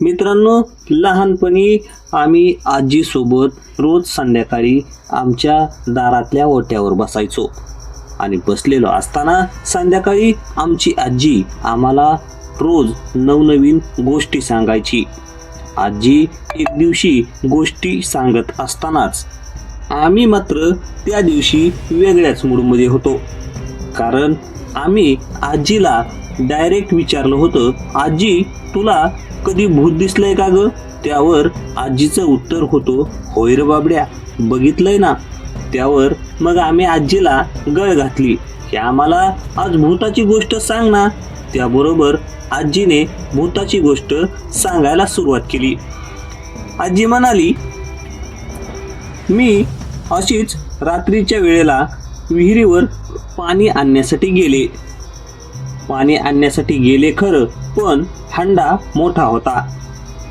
मित्रांनो लहानपणी आम्ही आजीसोबत रोज संध्याकाळी आमच्या दारातल्या ओट्यावर बसायचो आणि बसलेलो असताना संध्याकाळी आमची आजी आम्हाला रोज नवनवीन गोष्टी सांगायची. आजी एक दिवशी गोष्टी सांगत असतानाच आम्ही मात्र त्या दिवशी वेगळ्याच मूडमध्ये होतो. कारण आम्ही आजीला डायरेक्ट विचारलं होतं आजी तुला कधी भूत दिसलंय का ग? त्यावर आजीचं उत्तर होतो होय रे बाबड्या बघितलंय ना. त्यावर मग आम्ही आजीला गळ घातली की आम्हाला आज भूताची गोष्ट सांग ना. त्याबरोबर आजीने भूताची गोष्ट सांगायला सुरुवात केली. आजी म्हणाली मी अशीच रात्रीच्या वेळेला विहिरीवर पाणी आणण्यासाठी गेले. पाणी आणण्यासाठी गेले खरं पण हंडा मोठा होता.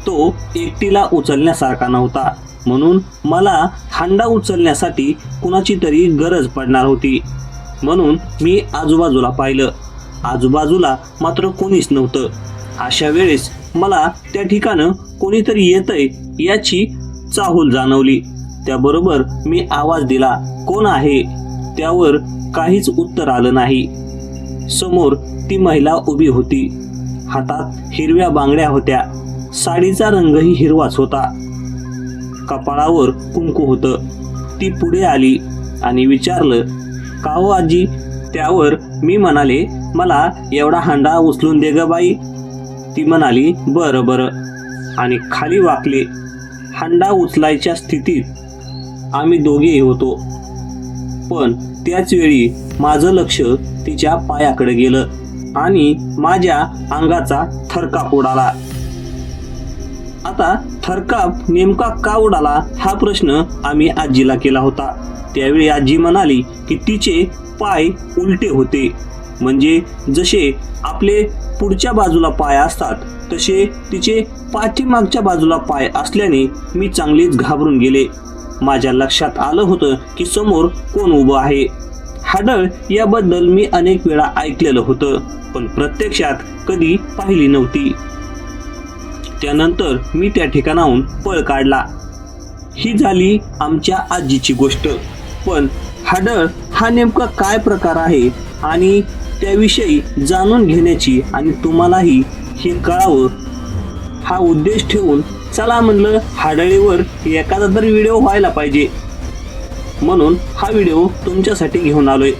तो एकटीला उचलण्यासारखा नव्हता. म्हणून मला हंडा उचलण्यासाठी कुणाची तरी गरज पडणार होती. म्हणून मी आजूबाजूला पाहिलं. आजूबाजूला मात्र कोणीच नव्हतं. अशा वेळेस मला त्या ठिकाणं कोणीतरी येतंय याची चाहूल जाणवली. त्याबरोबर मी आवाज दिला कोण आहे? त्यावर काहीच उत्तर आलं नाही. समोर ती महिला उभी होती. हातात हिरव्या बांगड्या होत्या. साडीचा रंगही हिरवाच होता. कपाळावर कुंकू होतं. ती पुढे आली आणि विचारलं का हो आजी त्यावर मी म्हणाले मला एवढा हांडा उचलून दे ग बाई. ती म्हणाली बरं बरं. आणि खाली वाकले हांडा उचलायच्या स्थितीत आम्ही दोघेही होतो. पण त्याच वेळी माझं लक्ष तिच्या पायाकडे गेलं आणि माझ्या अंगाचा थरकाप उडाला. आता थरकाप नेमका का उडाला हा प्रश्न आम्ही आजीला केला होता. त्यावेळी आजी म्हणाली की तिचे पाय उलटे होते. म्हणजे जसे आपले पुढच्या बाजूला पाय असतात तसे तिचे पाठीमागच्या बाजूला पाय असल्याने मी चांगलीच घाबरून गेले. माझ्या लक्षात आलं होतं की समोर कोण उभं आहे. हाडळ याबद्दल मी अनेक वेळा ऐकलेलं होतं पण प्रत्यक्षात कधी पाहिली नव्हती. त्यानंतर मी त्या ठिकाणाहून पळ काढला. ही झाली आमच्या आजीची गोष्ट. पण हाडळ हा नेमका काय प्रकार आहे आणि त्याविषयी जाणून घेण्याची आणि तुम्हालाही हे कळावं हा उद्देश ठेवून चला म्हणलं हाडळीवर एखादा तरी व्हिडिओ व्हायला पाहिजे. म्हणून हा व्हिडिओ तुमच्यासाठी घेऊन आलोय.